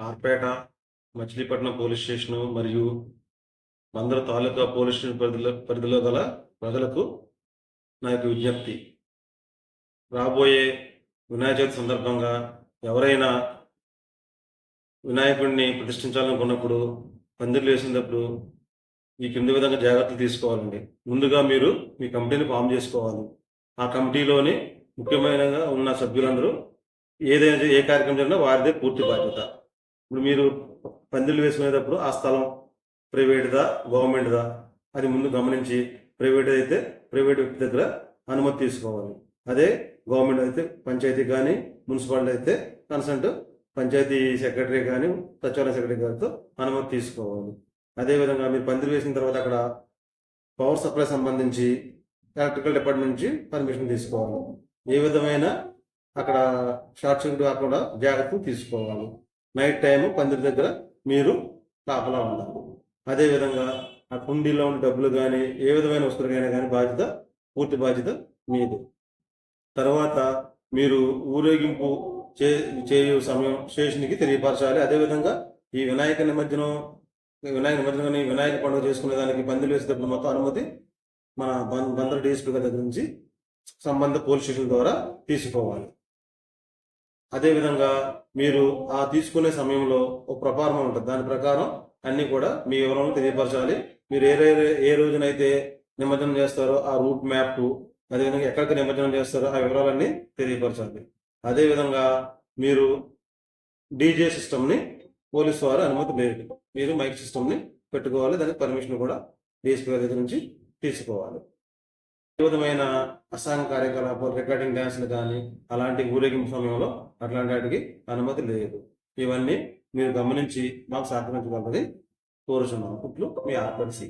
Arpeta Machilipatnam police station మరియు మందర తాలూకా police station పరిధిలో పరిధిలో గల ప్రజలకు నా యొక్క విజ్ఞప్తి. రాబోయే వినాయక చవితి సందర్భంగా ఎవరైనా వినాయకుడిని ప్రతిష్ఠించాలనుకున్నప్పుడు పందిర్లు వేసినప్పుడు ఈ కింది విధంగా జాగ్రత్తలు తీసుకోవాలండి. ముందుగా మీరు మీ కమిటీని ఫామ్ చేసుకోవాలి. ఆ కమిటీలోని ముఖ్యమైనగా ఉన్న సభ్యులందరూ ఏదైనా ఏ కార్యక్రమం జరిగినా వారిదే పూర్తి బాధ్యత. ఇప్పుడు మీరు పందిళ్ళు వేసుకునేటప్పుడు ఆ స్థలం ప్రైవేట్దా గవర్నమెంట్దా? అది ముందు గమనించి ప్రైవేట్ అయితే ప్రైవేట్ వ్యక్తి దగ్గర అనుమతి తీసుకోవాలి. అదే గవర్నమెంట్ అయితే పంచాయతీ కానీ మున్సిపాలిటీ అయితే కన్సల్ట్ పంచాయతీ సెక్రటరీ కానీ సచివాలయ సెక్రటరీ గారితో అనుమతి తీసుకోవాలి. అదేవిధంగా మీరు పందిరి వేసిన తర్వాత అక్కడ పవర్ సప్లై సంబంధించి ఎలక్ట్రికల్ డిపార్ట్మెంట్ నుంచి పర్మిషన్ తీసుకోవాలి. ఏ విధమైన అక్కడ షార్ట్ సర్క్యూట్ కాకుండా జాగ్రత్తలు తీసుకోవాలి. నైట్ టైం పందిరి దగ్గర మీరు కాపలా ఉండాలి. అదేవిధంగా ఆ కుండీలో ఉన్న డబ్బులు కానీ ఏ విధమైన వస్తువులకైనా కానీ బాధ్యత పూర్తి బాధ్యత మీది. తర్వాత మీరు ఊరేగింపు చే చేయు సమయం స్టేషన్కి తెలియపరచాలి. అదేవిధంగా ఈ వినాయక నిమజ్జనం వినాయక నిమజ్జనం వినాయక పండుగ చేసుకునే దానికి పందిలు వేసేటప్పుడు మొత్తం అనుమతి మన బం- బందర్ డిఎస్పీ దగ్గర నుంచి సంబంధ పోలీస్ స్టేషన్ ద్వారా తీసుకోవాలి. అదేవిధంగా మీరు ఆ తీసుకునే సమయంలో ఒక ప్రపారం ఉంటుంది. దాని ప్రకారం అన్నీ కూడా మీ వివరాలను తెలియపరచాలి. మీరు ఏ ఏ రోజునైతే నిమజ్జనం చేస్తారో ఆ రూట్ మ్యాప్ అదేవిధంగా ఎక్కడికి నిమజ్జనం చేస్తారో ఆ వివరాలన్నీ తెలియపరచాలి అదేవిధంగా మీరు డీజే సిస్టమ్ని పోలీసు వారు అనుమతి లేదు మీరు మైక్ సిస్టమ్ని పెట్టుకోవాలి. దానికి పర్మిషన్ కూడా డీఎస్పీ గారి దగ్గర నుంచి తీసుకోవాలి. ఏ విధమైన అసాంఘ కార్యకలాపాలు రికార్డింగ్ డ్యాన్స్లు కానీ అలాంటి ఊరేగింపు సమయంలో అట్లాంటి వాటికి అనుమతి లేదు. ఇవన్నీ మీరు గమనించి మాకు సహకరించగలరని కోరుచున్నాను. ఇప్పుడు మీ ఆర్పడిసి